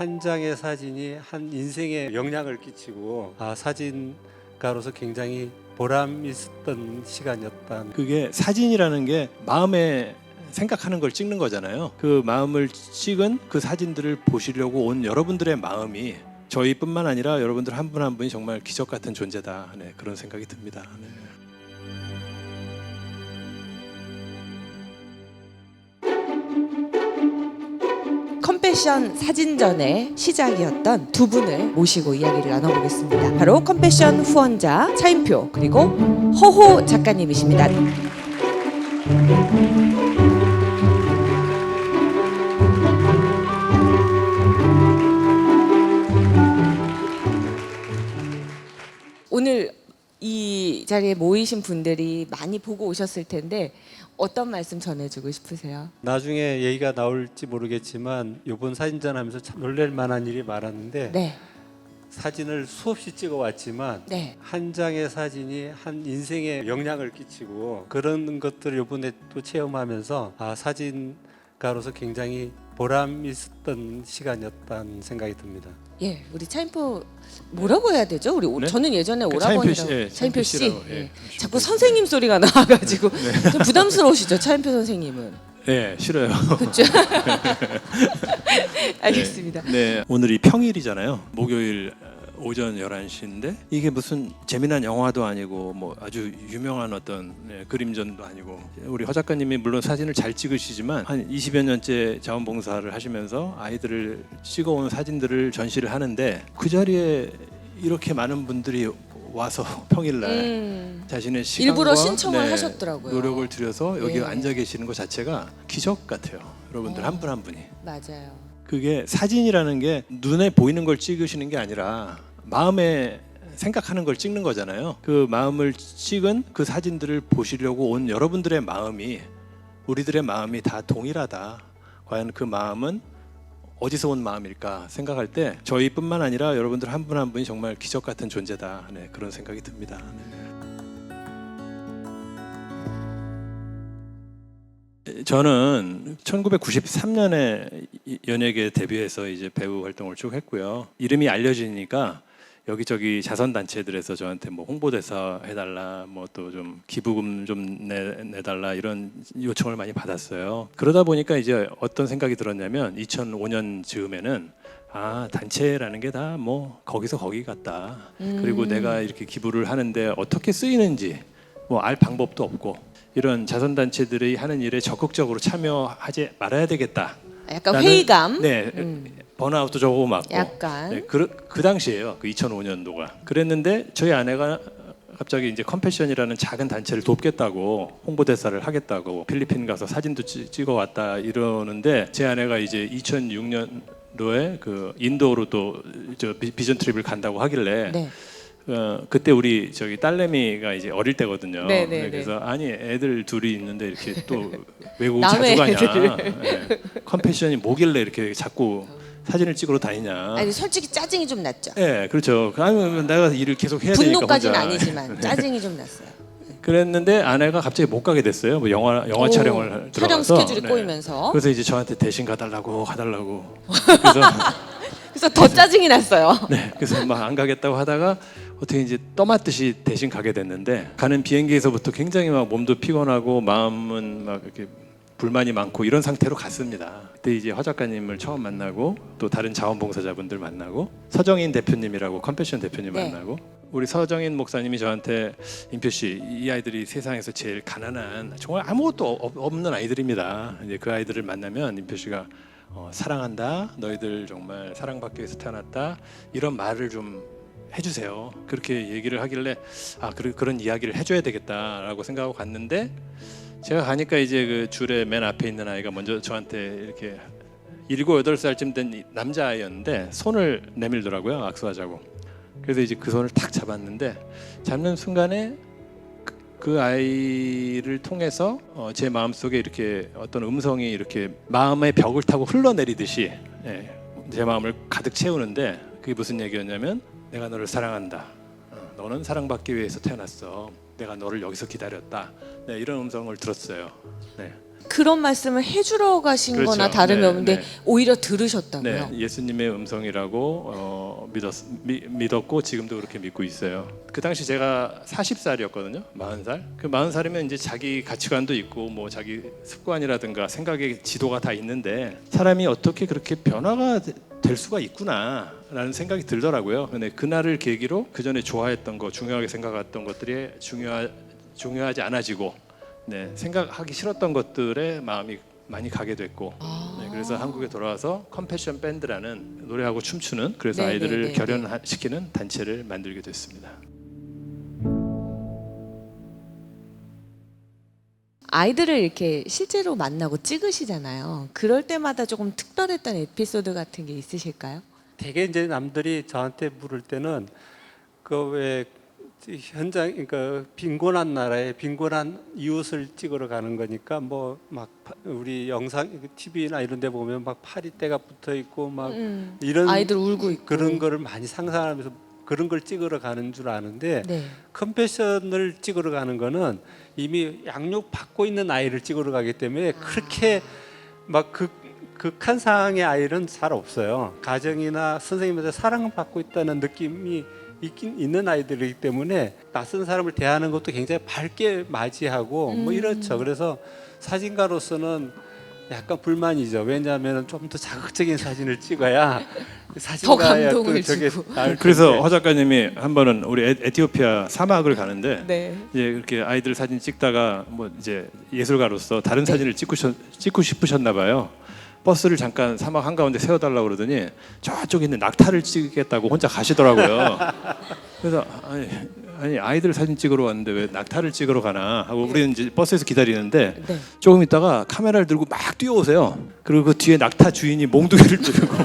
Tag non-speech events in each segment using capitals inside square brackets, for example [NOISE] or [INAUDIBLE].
한 장의 사진이 한 인생에 영향을 끼치고 아 사진가로서 굉장히 보람 있었던 시간이었다. 그게 사진이라는 게 마음에 생각하는 걸 찍는 거잖아요. 그 마음을 찍은 그 사진들을 보시려고 온 여러분들의 마음이 저희뿐만 아니라 여러분들 한 분한 분이 정말 기적 같은 존재다. 네, 그런 생각이 듭니다. 네. 컴패션 사진전의 시작이었던 두 분을 모시고 이야기를 나눠보겠습니다. 바로 컴패션 후원자 차인표 그리고 허호 작가님이십니다. 자리에 모이신 분들이 많이 보고 오셨을 텐데 어떤 말씀 전해주고 싶으세요? 나중에 얘기가 나올지 모르겠지만 이번 사진전 하면서 참 놀랄 만한 일이 많았는데 네, 사진을 수없이 찍어 왔지만 네. 한 장의 사진이 한 인생에 영향을 끼치고 그런 것들을 이번에 또 체험하면서 아 사진가로서 굉장히 보람 있었던 시간이었다는 생각이 듭니다. 예, 우리 차인표 뭐라고 해야 되죠? 우리 오- 네? 저는 예전에 그 오라버니라고 차인표 씨, 예, 차인표 차인표 씨, 씨라고, 예. 예, 자꾸 선생님 소리가 나와가지고 좀 부담스러우시죠, 차인표 선생님은. 네, 싫어요. 그렇죠? [LAUGHS] [LAUGHS] 알겠습니다. 네, 오늘이 평일이잖아요. 목요일 어, 오전 11시인데 이게 무슨 재미난 영화도 아니고 뭐 아주 유명한 어떤 네, 그림전도 아니고 우리 허 작가님이 물론 사진을 잘 찍으시지만 한 20여 년째 자원봉사를 하시면서 아이들을 찍어온 사진들을 전시를 하는데 그 자리에 이렇게 많은 분들이 와서 [LAUGHS] 평일날 음, 자신의 시간과 일부러 신청을 하셨더라고요. 노력을 들여서 여기 예. 앉아 계시는 것 자체가 기적 같아요. 여러분들 어. 한분 한 분이. 맞아요. 그게 사진이라는 게 눈에 보이는 걸 찍으시는 게 아니라 마음에 생각하는 걸 찍는 거잖아요. 그 마음을 찍은 그 사진들을 보시려고 온 여러분들의 마음이 우리들의 마음이 다 동일하다. 과연 그 마음은 어디서 온 마음일까 생각할 때 저희뿐만 아니라 여러분들 한 분한 분이 정말 기적 같은 존재다. 네, 그런 생각이 듭니다. 네. 저는 1993년에 연예계 데뷔해서 이제 배우 활동을 쭉 했고요. 이름이 알려지니까 여기저기 자선 단체들에서 저한테 뭐 홍보대사 해달라, 뭐 또 좀 기부금 좀 내, 내달라 이런 요청을 많이 받았어요. 그러다 보니까 이제 어떤 생각이 들었냐면 2005년 즈음에는 아 단체라는 게 다 뭐 거기서 거기 같다. 그리고 음. 내가 이렇게 기부를 하는데 어떻게 쓰이는지 뭐 알 방법도 없고 이런 자선 단체들이 하는 일에 적극적으로 참여하지 말아야 되겠다. 약간 회의감. 네, 음, 번아웃도 저거 맞고. 약간. 네, 그, 그 당시에요. 그 2005년도가. 그랬는데 저희 아내가 갑자기 이제 컴패션이라는 작은 단체를 돕겠다고 홍보대사를 하겠다고 필리핀 가서 사진도 찍- 찍어 왔다 이러는데 제 아내가 이제 2006년도에 그 인도로 또 저 비전 트립을 간다고 하길래 네. 어, 그때 우리 저기 딸내미가 이제 어릴 때거든요. 네, 네, 그래서 아니 애들 둘이 있는데 이렇게 또 [LAUGHS] 외국 남의 자주 가냐? 애들을. 네. 컴패션이 뭐길래 이렇게 자꾸 사진을 찍으러 다니냐? 아니 솔직히 짜증이 좀 났죠. 예, 그렇죠. 아니면 내가 일을 계속 해야 되니까 분노까지는 혼자. 아니지만 [LAUGHS] 짜증이 좀 났어요. 그랬는데 아내가 갑자기 못 가게 됐어요. 뭐 영화 영화 오, 촬영을 촬영 들어가서 스케줄이 네. 꼬이면서 그래서 이제 저한테 대신 가달라고 가달라고. [LAUGHS] 그래서 그래서 더 짜증이 났어요. 네, 그래서 막 안 가겠다고 하다가 어떻게 이제 떠맡듯이 대신 가게 됐는데 가는 비행기에서부터 굉장히 막 몸도 피곤하고 마음은 막 이렇게 불만이 많고 이런 상태로 갔습니다. 그때 이제 허 작가님을 처음 만나고 또 다른 자원봉사자분들 만나고 서정인 대표님이라고 컴패션 대표님 네. 만나고 우리 서정인 목사님이 저한테 임표 씨 이 아이들이 세상에서 제일 가난한 정말 아무것도 없- 없는 아이들입니다. 이제 그 아이들을 만나면 임표 씨가 어, 사랑한다. 너희들 정말 사랑받기 위해서 태어났다. 이런 말을 좀 해주세요. 그렇게 얘기를 하길래 아 그런 그런 이야기를 해줘야 되겠다라고 생각하고 갔는데 제가 가니까 이제 그 줄에 맨 앞에 있는 아이가 먼저 저한테 이렇게 일곱 여덟 살쯤 된 이- 남자 아이였는데 손을 내밀더라고요 악수하자고. 그래서 이제 그 손을 탁 잡았는데 잡는 순간에 그- 그 아이를 통해서 어, 제 마음 속에 이렇게 어떤 음성이 이렇게 마음의 벽을 타고 흘러내리듯이 예, 제 마음을 가득 채우는데 그게 무슨 얘기였냐면 내가 너를 사랑한다. 어, 너는 사랑받기 위해서 태어났어. 내가 너를 여기서 기다렸다. 네, 이런 음성을 들었어요. 네. 그런 말씀을 해주러 가신 그렇죠. 거나 다름이 네, 없는데 네. 오히려 들으셨다고요. 네, 예수님의 음성이라고 어, 믿었, 미, 믿었고 지금도 그렇게 믿고 있어요. 그 당시 제가 40살이었거든요. 40살. 그 40살이면 이제 자기 가치관도 있고 뭐 자기 습관이라든가 생각의 지도가 다 있는데 사람이 어떻게 그렇게 변화가 되- 될 수가 있구나 라는 생각이 들더라고요. 근데 그날을 계기로 그 전에 좋아했던 거, 중요하게 생각했던 것들이 중요하, 중요하지 않아지고 네, 생각하기 싫었던 것들에 마음이 많이 가게 됐고 네, 그래서 한국에 돌아와서 컴패션 밴드라는 노래하고 춤추는 그래서 네, 아이들을 네, 네, 결연시키는 단체를 만들게 됐습니다. 아이들을 이렇게 실제로 만나고 찍으시잖아요. 그럴 때마다 조금 특별했던 에피소드 같은 게 있으실까요? 되게 이제 남들이 저한테 물을 때는 그 왜 현장 그러니까 빈곤한 나라에 빈곤한 이웃을 찍으러 가는 거니까 뭐 막 우리 영상 TV나 이런 데 보면 막 파리떼가 붙어 있고 막 음, 이런 아이들 울고 있고. 그런 거를 많이 상상하면서 그런 걸 찍으러 가는 줄 아는데 네. 컴패션을 찍으러 가는 거는 이미 양육 받고 있는 아이를 찍으러 가기 때문에 그렇게 막 극, 극한 상황의 아이는 잘 없어요. 가정이나 선생님한테 사랑을 받고 있다는 느낌이 있긴 있는 아이들이기 때문에 낯선 사람을 대하는 것도 굉장히 밝게 맞이하고 뭐 음. 이렇죠. 그래서 사진가로서는 약간 불만이죠. 왜냐하면 좀 더 자극적인 사진을 찍어야 [LAUGHS] 사진가의 감동을 그 저게 주고. 나을 그래서 텐데. 허 작가님이 한 번은 우리 에, 에티오피아 사막을 가는데 네. 이제 그렇게 아이들 사진 찍다가 뭐 이제 예술가로서 다른 사진을 찍고 싶, 찍고 싶으셨나 봐요. 버스를 잠깐 사막 한 가운데 세워달라고 그러더니 저쪽에 있는 낙타를 찍겠다고 혼자 가시더라고요. [LAUGHS] 그래서 아니, 아니 아이들 사진 찍으러 왔는데 왜 낙타를 찍으러 가나 하고 우리는 이제 버스에서 기다리는데 네. 조금 있다가 카메라를 들고 막 뛰어오세요. 그리고 그 뒤에 낙타 주인이 몽둥이를 들고 [LAUGHS]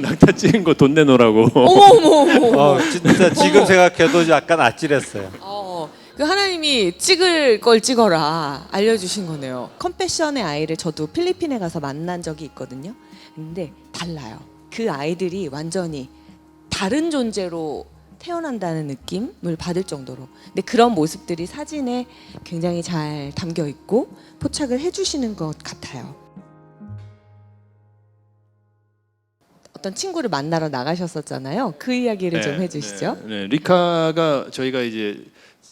낙타 찍은 거 돈 내놓으라고. 어머 어머 어머. 어, 진짜 지금. 생각해도 약간 아찔했어요. 어, 그 하나님이 찍을 걸 찍어라 알려주신 거네요. 컴패션의 아이를 저도 필리핀에 가서 만난 적이 있거든요. 근데 달라요. 그 아이들이 완전히 다른 존재로 태어난다는 느낌을 받을 정도로. 근데 그런 모습들이 사진에 굉장히 잘 담겨 있고 포착을 해주시는 것 같아요. 어떤 친구를 만나러 나가셨었잖아요. 그 이야기를 좀 해주시죠. 네, 네. 리카가 저희가 이제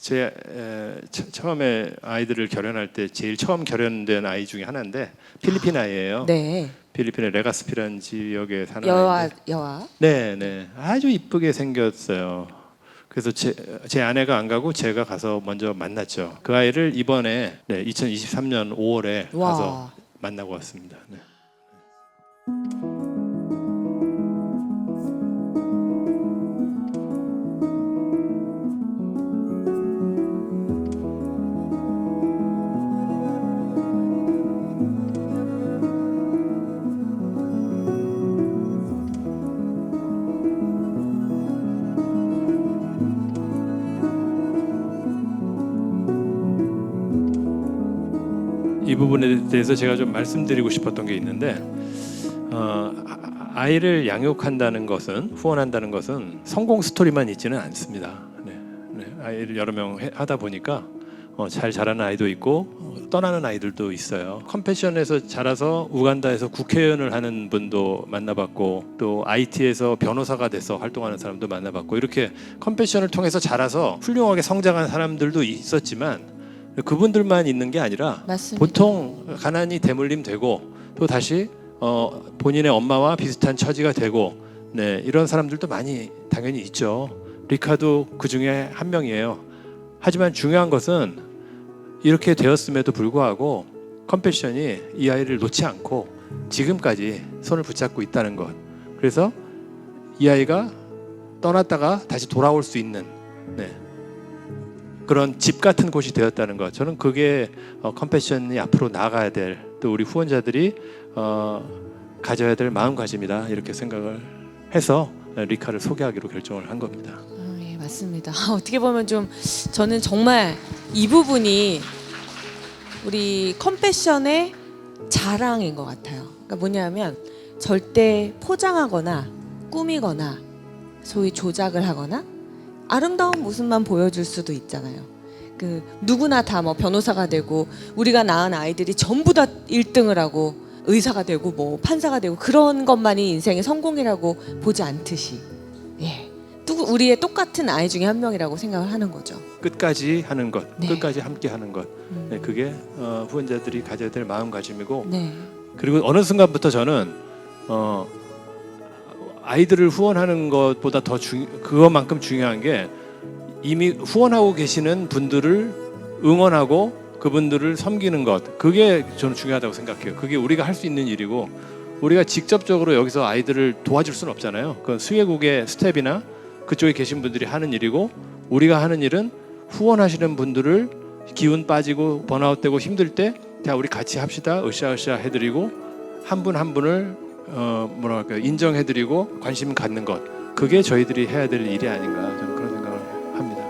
제 에, 처- 처음에 아이들을 결연할 때 제일 처음 결연된 아이 중에 하나인데 필리핀 아이예요. 네, 필리핀의 레가스피라는 지역에 사는 여아 아이인데 여아. 네, 네. 아주 이쁘게 생겼어요. 그래서 제, 제 아내가 안 가고 제가 가서 먼저 만났죠. 그 아이를 이번에 네, 2023년 5월에 와. 가서 만나고 왔습니다. 네. 부분에 대해서 제가 좀 말씀드리고 싶었던 게 있는데 어, 아- 아이를 양육한다는 것은 후원한다는 것은 성공 스토리만 있지는 않습니다. 네, 네. 아이를 여러 명 해- 하다 보니까 어, 잘 자라는 아이도 있고 어, 떠나는 아이들도 있어요. 컴패션에서 자라서 우간다에서 국회의원을 하는 분도 만나봤고 또 IT에서 변호사가 돼서 활동하는 사람도 만나봤고 이렇게 컴패션을 통해서 자라서 훌륭하게 성장한 사람들도 있었지만 그분들만 있는 게 아니라 맞습니다. 보통 가난이 대물림 되고 또 다시 어, 본인의 엄마와 비슷한 처지가 되고 네, 이런 사람들도 많이 당연히 있죠. 리카도 그 중에 한 명이에요. 하지만 중요한 것은 이렇게 되었음에도 불구하고 컴패션이 이 아이를 놓지 않고 지금까지 손을 붙잡고 있다는 것. 그래서 이 아이가 떠났다가 다시 돌아올 수 있는 네, 그런 집 같은 곳이 되었다는 것. 저는 그게 어, 컴패션이 앞으로 나아가야 될 또 우리 후원자들이 어, 가져야 될 마음가짐이다 이렇게 생각을 해서 리카를 소개하기로 결정을 한 겁니다. 아, 예, 맞습니다. [LAUGHS] 어떻게 보면 좀 저는 정말 이 부분이 우리 컴패션의 자랑인 것 같아요. 그러니까 뭐냐면 절대 포장하거나 꾸미거나 소위 조작을 하거나 아름다운 모습만 보여줄 수도 있잖아요. 그 누구나 다 뭐 변호사가 되고 우리가 낳은 아이들이 전부 다 1등을 하고 의사가 되고 뭐 판사가 되고 그런 것만이 인생의 성공이라고 보지 않듯이 예. 누구 우리의 똑같은 아이 중에 한 명이라고 생각을 하는 거죠. 끝까지 하는 것, 네. 끝까지 함께 하는 것. 음. 네, 그게 어, 후원자들이 가져야 될 마음가짐이고 네. 그리고 어느 순간부터 저는 어, 아이들을 후원하는 것보다 더 중, 그것만큼 중요한 게 이미 후원하고 계시는 분들을 응원하고 그분들을 섬기는 것 그게 저는 중요하다고 생각해요. 그게 우리가 할 수 있는 일이고 우리가 직접적으로 여기서 아이들을 도와줄 수는 없잖아요. 그건 수혜국의 스텝이나 그쪽에 계신 분들이 하는 일이고 우리가 하는 일은 후원하시는 분들을 기운 빠지고 번아웃되고 힘들 때 자 우리 같이 합시다 으쌰으쌰 해드리고 한 분한 분을 어 뭐랄까 인정해드리고 관심 갖는 것 그게 저희들이 해야 될 일이 아닌가 저는 그런 생각을 합니다.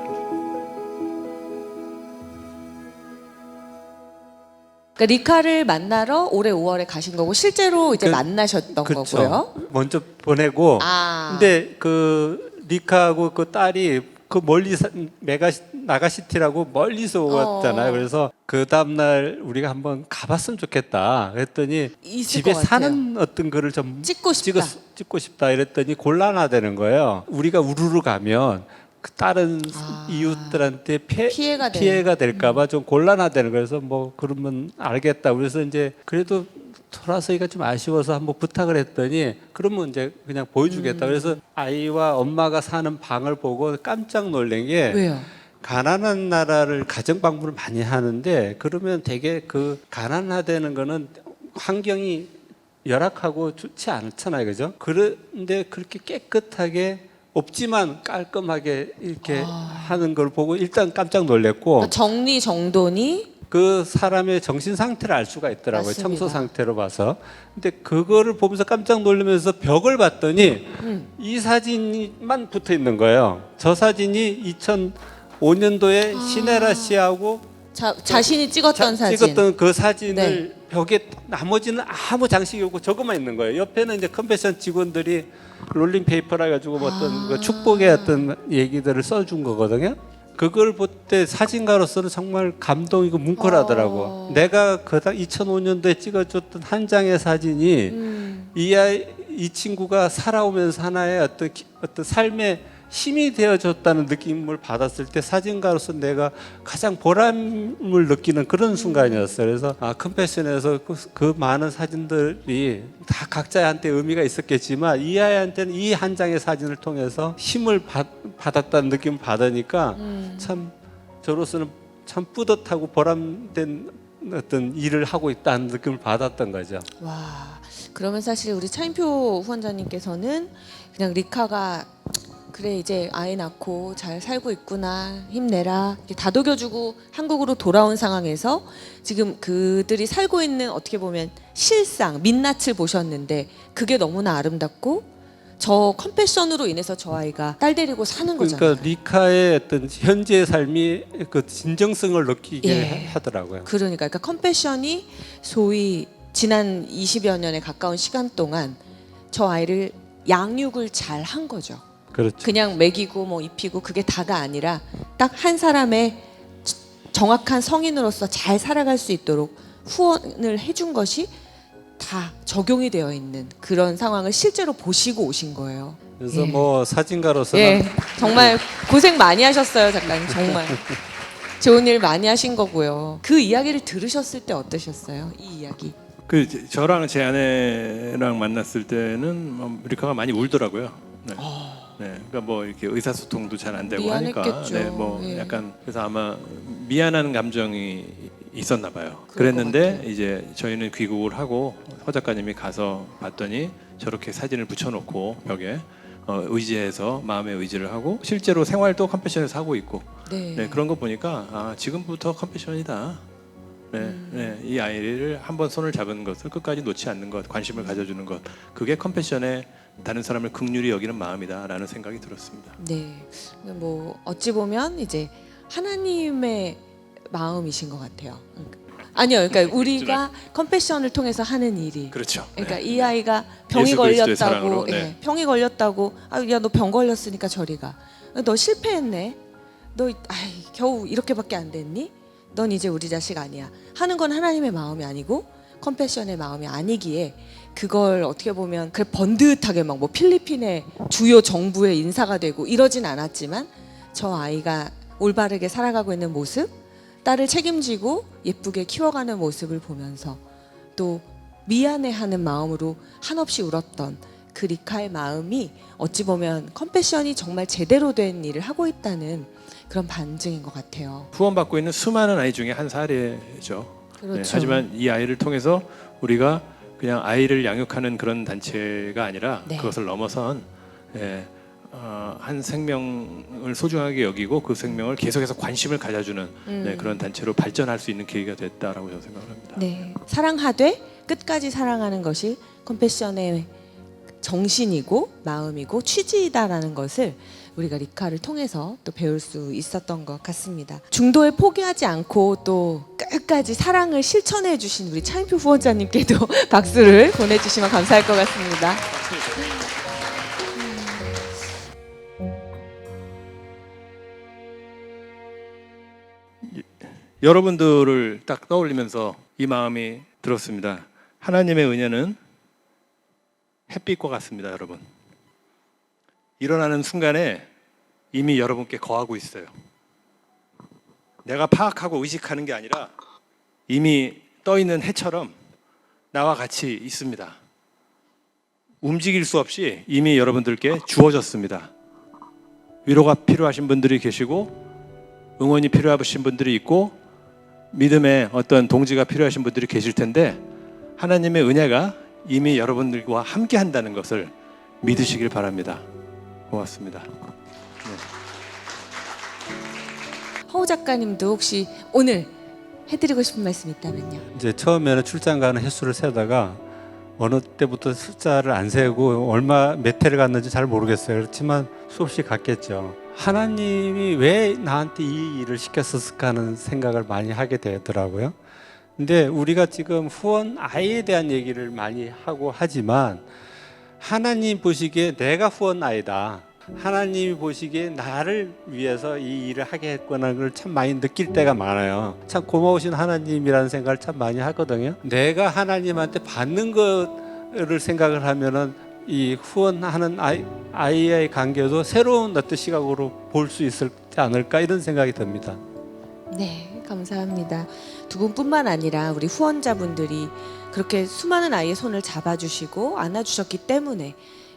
그러니까 리카를 만나러 올해 5월에 가신 거고 실제로 이제 그- 만나셨던 그렇죠. 거고요. 먼저 보내고 아. 근데 그 리카하고 그 딸이 그 멀리 사- 메가 나가시티라고 멀리서 왔잖아요. 어. 그래서 그 다음 날 우리가 한번 가봤으면 좋겠다. 그랬더니 있을 집에 것 같아요. 사는 어떤 거를 좀 찍고 싶다. 찍었, 찍고 싶다 이랬더니 곤란하다는 거예요. 우리가 우르르 가면 그 다른 아. 이웃들한테 피해, 피해가 되는. 피해가 될까봐 좀 곤란하다는 거예요. 그래서 뭐 그러면 알겠다. 그래서 이제 그래도 돌아서기가 좀 아쉬워서 한번 부탁을 했더니 그러면 이제 그냥 보여주겠다. 음. 그래서 아이와 엄마가 사는 방을 보고 깜짝 놀란 게 왜요? 가난한 나라를 가정 방문을 많이 하는데 그러면 되게 그 가난하다는 거는 환경이 열악하고 좋지 않잖아요, 그죠? 그런데 그렇게 깨끗하게 없지만 깔끔하게 이렇게 하는 걸 보고 일단 깜짝 놀랐고 그러니까 정리 정돈이 그 사람의 정신 상태를 알 수가 있더라고요. 맞습니다. 청소 상태로 봐서. 근데 그거를 보면서 깜짝 놀라면서 벽을 봤더니 음. 이 사진만 붙어 있는 거예요. 저 사진이 2005년도에 시네라 씨하고 자, 자신이 찍었던 자- 사진. 찍었던 그 사진을 네. 벽에 나머지는 아무 장식이 없고 저것만 있는 거예요. 옆에는 이제 컨벤션 직원들이 롤링 페이퍼라 가지고 뭐 어떤 아. 그 축복의 어떤 얘기들을 써준 거거든요. 그걸 볼 때 사진가로서는 정말 감동이고 뭉클하더라고. 어. 내가 그 2005년도에 찍어줬던 한 장의 사진이 음. 이 아이 이 친구가 살아오면서 하나의 어떤 기- 어떤 삶의 힘이 되어줬다는 느낌을 받았을 때 사진가로서 내가 가장 보람을 느끼는 그런 순간이었어요. 그래서 아 컴패션에서 그, 그 많은 사진들이 다 각자한테 의미가 있었겠지만 이 아이한테는 이 한 장의 사진을 통해서 힘을 받, 받았다는 느낌을 받으니까 음. 참 저로서는 참 뿌듯하고 보람된 어떤 일을 하고 있다는 느낌을 받았던 거죠. 와. 그러면 사실 우리 차인표 후원자님께서는 그냥 리카가 그래 이제 아이 낳고 잘 살고 있구나 힘내라 다독여주고 한국으로 돌아온 상황에서 지금 그들이 살고 있는 어떻게 보면 실상 민낯을 보셨는데 그게 너무나 아름답고 저 컴패션으로 인해서 저 아이가 딸 데리고 사는 거잖아요. 그러니까 리카의 어떤 현재의 삶이 그 진정성을 느끼게 예. 하더라고요. 그러니까, 그러니까 컴패션이 소위 지난 20여 년에 가까운 시간 동안 저 아이를 양육을 잘 한 거죠. 그렇죠. 그냥 먹이고 뭐 입히고 그게 다가 아니라 딱 한 사람의 지- 정확한 성인으로서 잘 살아갈 수 있도록 후원을 해준 것이 다 적용이 되어 있는 그런 상황을 실제로 보시고 오신 거예요. 그래서 예. 뭐 사진가로서는 예, 정말 고생 많이 하셨어요, 작가님. 정말 [LAUGHS] 좋은 일 많이 하신 거고요. 그 이야기를 들으셨을 때 어떠셨어요? 이 이야기. 그 제- 저랑 제 아내랑 만났을 때는 뭐 리카가 많이 울더라고요. 네. 네, 그러니까 뭐 이렇게 의사소통도 잘 안 되고 하니까, 미안했겠죠. 네, 뭐 예. 약간 그래서 아마 미안한 감정이 있었나 봐요. 그럴 것 그랬는데 같아요. 이제 저희는 귀국을 하고 허 작가님이 가서 봤더니 저렇게 사진을 붙여놓고 벽에 어, 의지해서 마음의 의지를 하고 실제로 생활도 컴패션에서 하고 있고 네. 네, 그런 거 보니까 아, 지금부터 컴패션이다. 네, 음. 네, 이 아이를 한번 손을 잡은 것을 끝까지 놓지 않는 것, 관심을 가져주는 것, 그게 컴패션의 다른 사람을 극률히 여기는 마음이다라는 생각이 들었습니다. 네. 뭐 어찌 보면 이제 하나님의 마음이신 것 같아요. 아니요, 그러니까 우리가 컴패션을 통해서 하는 일이. 그렇죠. 그러니까 네. 이 아이가 병이 예수 그리스도의 걸렸다고, 예, 네. 병이 걸렸다고, 아, 야너 병 걸렸으니까 저리 가. 너 실패했네. 너 아이, 겨우 이렇게밖에 안 됐니? 넌 이제 우리 자식 아니야. 하는 건 하나님의 마음이 아니고 컴패션의 마음이 아니기에 그걸 어떻게 보면 그 번듯하게 막 뭐 필리핀의 주요 정부의 인사가 되고 이러진 않았지만 저 아이가 올바르게 살아가고 있는 모습, 딸을 책임지고 예쁘게 키워가는 모습을 보면서 또 미안해하는 마음으로 한없이 울었던 그 리카의 마음이 어찌 보면 컴패션이 정말 제대로 된 일을 하고 있다는 그런 반증인 것 같아요. 후원받고 있는 수많은 아이 중에 한 사례죠. 그렇죠. 네, 하지만 이 아이를 통해서 우리가 그냥 아이를 양육하는 그런 단체가 아니라 네. 그것을 넘어선 예, 어, 한 생명을 소중하게 여기고 그 생명을 계속해서 관심을 가져주는 음. 네, 그런 단체로 발전할 수 있는 계기가 됐다라고 저는 생각을 합니다. 네, 사랑하되 끝까지 사랑하는 것이 컴패션의 정신이고 마음이고 취지이다라는 것을 우리가 리카를 통해서 또 배울 수 있었던 것 같습니다. 중도에 포기하지 않고 또 끝까지 사랑을 실천해 주신 우리 차인표 후원자님께도 [LAUGHS] 박수를 보내주시면 감사할 것 같습니다. 여러분들을 딱 떠올리면서 이 마음이 들었습니다. 하나님의 은혜는 햇빛과 같습니다, 여러분. 일어나는 순간에 이미 여러분께 거하고 있어요. 내가 파악하고 의식하는 게 아니라 이미 떠 있는 해처럼 나와 같이 있습니다. 움직일 수 없이 이미 여러분들께 주어졌습니다. 위로가 필요하신 분들이 계시고 응원이 필요하신 분들이 있고 믿음의 어떤 동지가 필요하신 분들이 계실 텐데 하나님의 은혜가 이미 여러분들과 함께 한다는 것을 믿으시길 바랍니다. 고맙습니다. 허우 작가님도 혹시 오늘 해드리고 싶은 말씀 있다면요. 이제 처음에는 출장 가는 횟수를 세다가 어느 때부터 숫자를 안 세고 얼마 몇 회를 갔는지 잘 모르겠어요. 그렇지만 수없이 갔겠죠. 하나님이 왜 나한테 이 일을 시켰을까 하는 생각을 많이 하게 되더라고요. 근데 우리가 지금 후원 아이에 대한 얘기를 많이 하고 하지만 하나님 보시기에 내가 후원 아이다. 하나님이 보시기에 나를 위해서 이 일을 하게 했구나는 걸참 많이 느낄 때가 많아요. 참 고마우신 하나님이라는 생각을 참 많이 하거든요. 내가 하나님한테 받는 거를 생각을 하면은 이 후원하는 아이, 아이의 관계도 새로운 어떤 시각으로 볼 수 있지 않을까 이런 생각이 듭니다. 네, 감사합니다. 두 분뿐만 아니라 우리 후원자분들이 그렇게 수많은 아이의 손을 잡아주시고 안아주셨기 때문에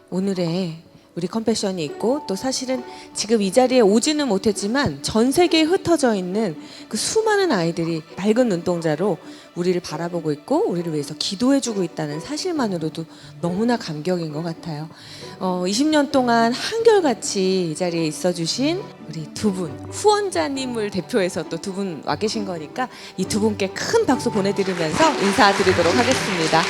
오늘의 우리 컴패션이 있고 또 사실은 지금 이 자리에 오지는 못했지만 전 세계에 흩어져 있는 그 수많은 아이들이 밝은 눈동자로 우리를 바라보고 있고 우리를 위해서 기도해주고 있다는 사실만으로도 너무나 감격인 것 같아요. 어, 20년 동안 한결같이 이 자리에 있어주신 우리 두 분 후원자님을 대표해서 또 두 분 와 계신 거니까 이 두 분께 큰 박수 보내드리면서 인사드리도록 하겠습니다.